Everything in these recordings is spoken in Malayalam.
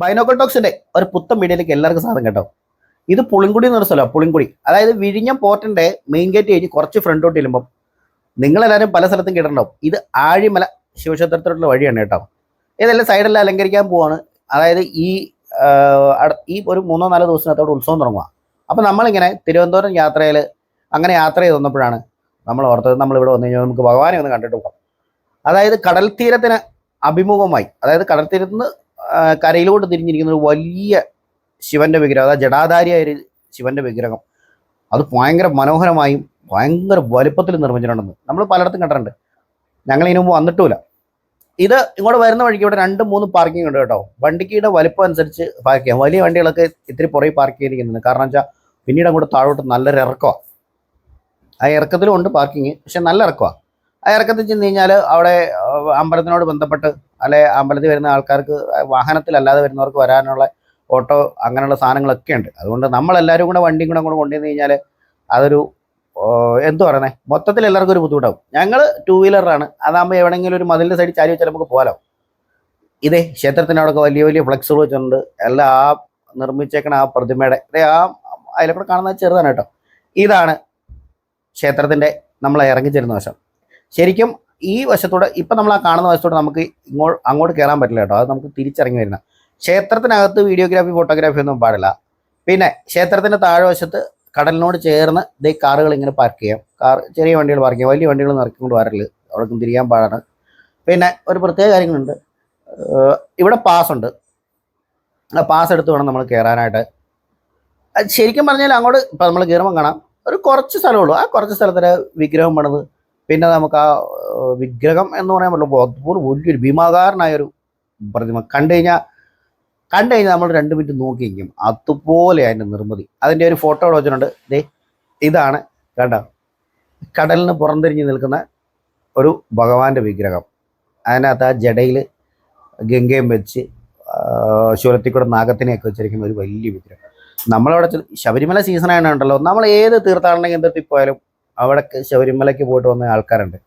ബൈനോക്കൽ ടോക്സിന്റെ ഒരു പുത്തൻ വീഡിയോയിലേക്ക് എല്ലാവർക്കും സാധനം കേട്ടോ. ഇത് പുളിങ്കുടി എന്ന് പറഞ്ഞ സ്ഥലമാണ് പുളിങ്കുടി. അതായത് വിഴിഞ്ഞം പോർട്ടിന്റെ മെയിൻ ഗേറ്റ് കഴിഞ്ഞ് കുറച്ച് ഫ്രണ്ടോട്ട് ചെല്ലുമ്പോൾ നിങ്ങളെല്ലാവരും പല സ്ഥലത്തും കേട്ടിട്ടുണ്ടാവും. ഇത് ആഴിമല ശിവക്ഷേത്രത്തിലുള്ള വഴിയാണ് കേട്ടോ. ഇതെല്ലാം സൈഡെല്ലാം അലങ്കരിക്കാൻ പോവാണ്. അതായത് ഈ ഈ ഒരു മൂന്നോ നാലോ ദിവസത്തിനകത്തോടെ ഉത്സവം തുടങ്ങുക അപ്പം നമ്മളിങ്ങനെ തിരുവനന്തപുരം യാത്രയിൽ അങ്ങനെ യാത്ര ചെയ്ത് വന്നപ്പോഴാണ് നമ്മൾ ഓർത്തത് നമ്മൾ ഇവിടെ വന്നു കഴിഞ്ഞാൽ നമുക്ക് ഭഗവാനെ ഒന്ന് കണ്ടിട്ട് പോകാം. അതായത് കടൽ തീരത്തിന് അഭിമുഖമായി അതായത് കടൽ തീരത്ത് നിന്ന് കരയിലോട്ട് തിരിഞ്ഞിരിക്കുന്ന ഒരു വലിയ ശിവന്റെ വിഗ്രഹം അതായത് ജടാധാരിയായ ഒരു ശിവന്റെ വിഗ്രഹം. അത് ഭയങ്കര മനോഹരമായും ഭയങ്കര വലുപ്പത്തിൽ നിർമ്മിച്ചിട്ടുണ്ടെന്ന് നമ്മൾ പലയിടത്തും കണ്ടിട്ടുണ്ട്. ഞങ്ങൾ ഇതിനു മുമ്പ് വന്നിട്ടുമില്ല. ഇത് ഇങ്ങോട്ട് വരുന്ന വഴിക്ക് ഇവിടെ രണ്ട് മൂന്ന് പാർക്കിംഗ് ഉണ്ട് കേട്ടോ. വണ്ടിക്കിയുടെ വലുപ്പം അനുസരിച്ച് പാർക്ക് ചെയ്യാം. വലിയ വണ്ടികളൊക്കെ ഇത്തിരി പുറകെ പാർക്ക് ചെയ്തിരിക്കുന്നുണ്ട്. കാരണം വെച്ചാൽ പിന്നീട് അങ്ങോട്ട് താഴോട്ട് നല്ലൊരു ഇറക്കമാണ് ആ ഇറക്കത്തിലും ഉണ്ട് പാർക്കിങ് പക്ഷെ നല്ല ഇറക്കമാണ് ആ ഇറക്കത്തിൽ ചെന്ന് കഴിഞ്ഞാൽ അവിടെ അമ്പലത്തിനോട് ബന്ധപ്പെട്ട് അല്ലെ അമ്പലത്തിൽ വരുന്ന ആൾക്കാർക്ക് വാഹനത്തിലല്ലാതെ വരുന്നവർക്ക് വരാനുള്ള ഓട്ടോ അങ്ങനെയുള്ള സാധനങ്ങളൊക്കെ ഉണ്ട്. അതുകൊണ്ട് നമ്മളെല്ലാവരും കൂടെ വണ്ടിയും കൂടെ അങ്ങോട്ട് കൊണ്ടുവന്ന് കഴിഞ്ഞാൽ അതൊരു എന്തു പറയുന്നത് മൊത്തത്തിൽ എല്ലാവർക്കും ഒരു ബുദ്ധിമുട്ടാവും. ഞങ്ങൾ ടൂ വീലറാണ് അതാകുമ്പോൾ എവിടെയെങ്കിലും ഒരു മതിലിന്റെ സൈഡിൽ ചാരി വെച്ചാൽ നമുക്ക് പോകാലോ. ഇതേ ക്ഷേത്രത്തിനവിടെയൊക്കെ വലിയ വലിയ ഫ്ലെക്സുകൾ വെച്ചിട്ടുണ്ട്. എല്ലാം ആ നിർമ്മിച്ചേക്കണ ആ പ്രതിമയുടെ ഇതേ ആ അതിലെ കൂടെ കാണുന്നത് ചെറുതാണ് കേട്ടോ. ഇതാണ് ക്ഷേത്രത്തിന്റെ നമ്മൾ ഇറങ്ങി ചെല്ലുന്ന വശം. ശരിക്കും ഈ വശത്തൂടെ ഇപ്പം നമ്മൾ ആ കാണുന്ന വശത്തോടെ നമുക്ക് ഇങ്ങോട്ട് അങ്ങോട്ട് കയറാൻ പറ്റില്ല കേട്ടോ. അത് നമുക്ക് തിരിച്ചിറങ്ങി വരുന്ന. ക്ഷേത്രത്തിനകത്ത് വീഡിയോഗ്രാഫി ഫോട്ടോഗ്രാഫി ഒന്നും പാടില്ല. പിന്നെ ക്ഷേത്രത്തിന്റെ താഴ്വശത്ത് കടലിനോട് ചേർന്ന് ഇതേ കാറുകൾ ഇങ്ങനെ പാർക്ക് ചെയ്യാം. കാർ ചെറിയ വണ്ടികൾ പാർക്ക് ചെയ്യാം. വലിയ വണ്ടികൾ നിറക്കിക്കൊണ്ട് വരൽ അവിടേക്കും തിരിയാൻ പാടാണ്. പിന്നെ ഒരു പ്രത്യേക കാര്യങ്ങളുണ്ട്. ഇവിടെ പാസ് ഉണ്ട്. ആ പാസ് എടുത്ത് വേണം നമ്മൾ കയറാനായിട്ട് ശരിക്കും പറഞ്ഞാൽ അങ്ങോട്ട് ഇപ്പം നമ്മൾ കയറുമ്പോൾ കാണാം. ഒരു കുറച്ച് സ്ഥലമുള്ളൂ ആ കുറച്ച് സ്ഥലത്തിന് വിഗ്രഹം പണിത് പിന്നെ നമുക്ക് ആ വിഗ്രഹം എന്ന് പറയാൻ പറ്റുള്ളൂ അതുപോലെ വലിയൊരു ഭീമാകാരനായൊരു പ്രതിമ കണ്ടു കഴിഞ്ഞാൽ കണ്ടു കഴിഞ്ഞാൽ നമ്മൾ രണ്ട് മിനിറ്റ് നോക്കി നിൽക്കും. അതുപോലെ അതിന്റെ നിർമ്മിതി. അതിന്റെ ഒരു ഫോട്ടോ ഇവിടെ വെച്ചിട്ടുണ്ട്. ദേ ഇതാണ് കണ്ടോ? കടലിന് പുറംതിരിഞ്ഞ് നിൽക്കുന്ന ഒരു ഭഗവാന്റെ വിഗ്രഹം. അതിനകത്ത് ആ ജടയിൽ ഗംഗയും വെച്ച് ശൂലത്തിക്കൂടെ നാഗത്തിനെയൊക്കെ വെച്ചിരിക്കുന്ന ഒരു വലിയ വിഗ്രഹം. നമ്മളവിടെ ശബരിമല സീസൺ ഉണ്ടല്ലോ നമ്മൾ ഏത് തീർത്ഥാടന കേന്ദ്രത്തിൽ പോയാലും അവിടെ ശബരിമലയ്ക്ക് പോയിട്ട് വന്ന ആൾക്കാരുണ്ട്.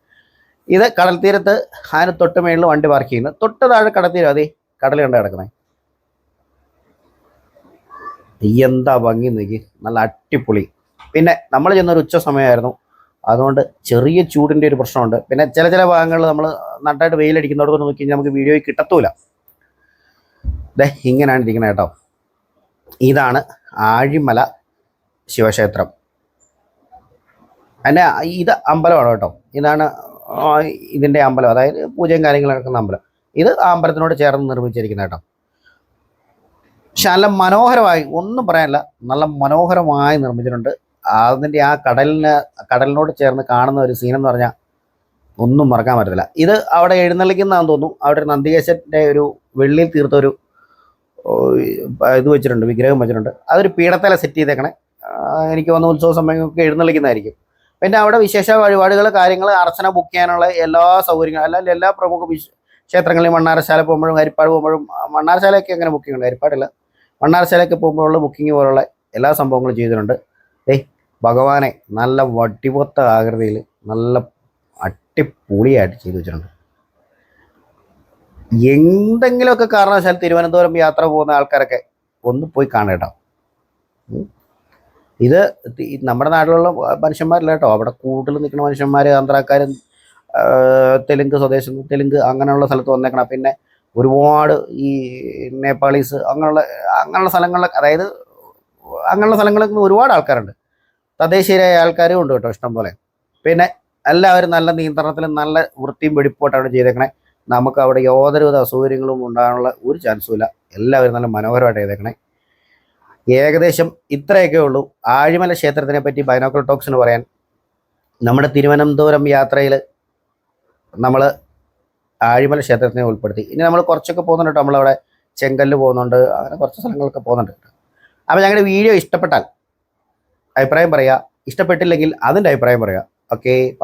ഇത് കടൽ തീരത്ത് അതിന് തൊട്ട് മേളിൽ വണ്ടി പാർക്ക് ചെയ്യുന്നത് തൊട്ട് താഴെ കടൽ അതെ കടലുണ്ട് കിടക്കുന്നത് എന്താ ഭംഗി നീക്കി. നല്ല അടിപൊളി. പിന്നെ നമ്മൾ ചെന്നൊരു ഉച്ച സമയമായിരുന്നു. അതുകൊണ്ട് ചെറിയ ചൂടിന്റെ ഒരു പ്രശ്നമുണ്ട്. പിന്നെ ചില ചില ഭാഗങ്ങളിൽ നമ്മൾ നന്നായിട്ട് വെയിലടിക്കുന്നവർക്ക് നോക്കി കഴിഞ്ഞാൽ നമുക്ക് വീഡിയോ കിട്ടത്തൂല. ദേ ഇങ്ങനെയാണ് ഇരിക്കുന്നത് കേട്ടോ. ഇതാണ് ആഴിമല ശിവക്ഷേത്രം. അതിന്റെ ഇത് അമ്പലമാണ് കേട്ടോ. ഇതാണ് ഇതിന്റെ അമ്പലം. അതായത് പൂജയും കാര്യങ്ങളും നടക്കുന്ന അമ്പലം. ഇത് അമ്പലത്തിനോട് ചേർന്ന് നിർമ്മിച്ചിരിക്കുന്ന കേട്ടോ. നല്ല മനോഹരമായി ഒന്നും പറയാനില്ല നല്ല മനോഹരമായി നിർമ്മിച്ചിട്ടുണ്ട്. അതിന്റെ ആ കടലിന് കടലിനോട് ചേർന്ന് കാണുന്ന ഒരു സീൻ എന്ന് പറഞ്ഞാൽ ഒന്നും മറക്കാൻ പറ്റത്തില്ല. ഇത് അവിടെ എഴുന്നള്ളിക്കുന്നതാന്ന് തോന്നുന്നു. അവിടെ നന്ദികേശന്റെ ഒരു വെള്ളിയിൽ തീർത്ത ഒരു ഇത് വെച്ചിട്ടുണ്ട് വിഗ്രഹം വെച്ചിട്ടുണ്ട്. അതൊരു പീഠത്തല സെറ്റ് ചെയ്തേക്കണേ. എനിക്ക് വന്ന ഉത്സവ സമയമൊക്കെ എഴുന്നള്ളിക്കുന്നതായിരിക്കും. പിന്നെ അവിടെ വിശേഷ വഴിപാടുകൾ കാര്യങ്ങൾ അർച്ചന ബുക്ക് ചെയ്യാനുള്ള എല്ലാ സൗകര്യങ്ങളും അല്ലെങ്കിൽ എല്ലാ പ്രമുഖ ക്ഷേത്രങ്ങളിലും മണ്ണാരശാല പോകുമ്പോഴും ഹരിപ്പാട് പോകുമ്പോഴും മണ്ണാർശാലയൊക്കെ അങ്ങനെ ബുക്കിംഗ് ഉണ്ട് ഹരിപ്പാടില്ല മണ്ണാർശാലയൊക്കെ പോകുമ്പോഴുള്ള ബുക്കിംഗ് പോലുള്ള എല്ലാ സംഭവങ്ങളും ചെയ്തിട്ടുണ്ട്. ഏയ് ഭഗവാനെ നല്ല വട്ടിപൊത്ത ആകൃതിയിൽ നല്ല അട്ടിപ്പൊളിയായിട്ട് ചെയ്തു വെച്ചിട്ടുണ്ട്. എന്തെങ്കിലുമൊക്കെ കാരണവശാൽ തിരുവനന്തപുരം യാത്ര പോകുന്ന ആൾക്കാരൊക്കെ ഒന്ന് പോയി കാണേട്ടോ. ഇത് നമ്മുടെ നാട്ടിലുള്ള മനുഷ്യന്മാരല്ല കേട്ടോ അവിടെ കൂടുതൽ നിൽക്കുന്ന മനുഷ്യന്മാർ ആന്ധ്രാക്കാരും തെലുങ്ക് സ്വദേശം തെലുങ്ക് അങ്ങനെയുള്ള സ്ഥലത്ത് വന്നേക്കണം. പിന്നെ ഒരുപാട് ഈ നേപ്പാളീസ് അങ്ങനെയുള്ള അങ്ങനെയുള്ള സ്ഥലങ്ങളിലൊക്കെ അതായത് അങ്ങനെയുള്ള സ്ഥലങ്ങളിൽ ഒരുപാട് ആൾക്കാരുണ്ട്. തദ്ദേശീയരായ ആൾക്കാരും ഉണ്ട് കേട്ടോ ഇഷ്ടംപോലെ. പിന്നെ എല്ലാവരും നല്ല നിയന്ത്രണത്തിലും നല്ല വൃത്തിയും വെടിപ്പോട്ടാണ് ചെയ്തേക്കണേ. നമുക്ക് അവിടെ യാതൊരുവിധ അസൗകര്യങ്ങളും ഉണ്ടാകാനുള്ള ഒരു ചാൻസും ഇല്ല. എല്ലാവരും നല്ല മനോഹരമായിട്ട് ചെയ്തേക്കണേ. ഏകദേശം ഇത്രയൊക്കെ ഉള്ളൂ. ആഴിമല ക്ഷേത്രത്തിനെ പറ്റി ബൈനോക്കൽ ടോക്സിന് പറയാൻ നമ്മുടെ തിരുവനന്തപുരം യാത്രയിൽ നമ്മൾ ആഴിമല ക്ഷേത്രത്തിനെ ഉൾപ്പെടുത്തി. ഇനി നമ്മൾ കുറച്ചൊക്കെ പോകുന്നുണ്ട് കേട്ടോ. നമ്മളവിടെ ചെങ്കല്ല് പോകുന്നുണ്ട്. അങ്ങനെ കുറച്ച് സ്ഥലങ്ങളൊക്കെ പോകുന്നുണ്ട് അപ്പോൾ ഞങ്ങളുടെ വീഡിയോ ഇഷ്ടപ്പെട്ടാൽ അഭിപ്രായം പറയുക ഇഷ്ടപ്പെട്ടില്ലെങ്കിൽ അതിന്റെ അഭിപ്രായം പറയുക ഓക്കെ.